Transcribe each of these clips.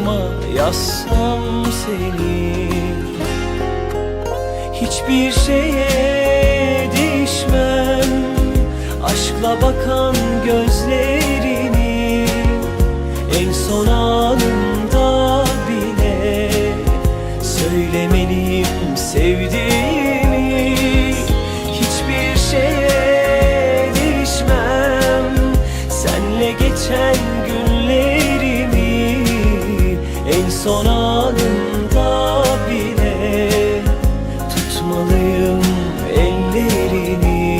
sonuma yazsam seni. Hiçbir şeye değişmem Aşkla bakan gözlerini En son anımda bile Söylemeliyim sevdiğimi. Hiçbir şeye değişmem Senle geçen son anımda bile Tutmalıyım ellerini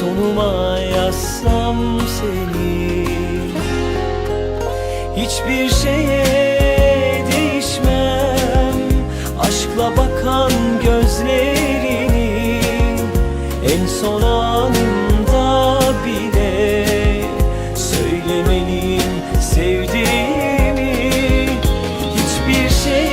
Sonuma yazsam seni. Hiçbir şeye değişmem. Aşkla bakan gözlerini En son anımda bile Söylemeliyim sevdiğimi. Hiçbir şey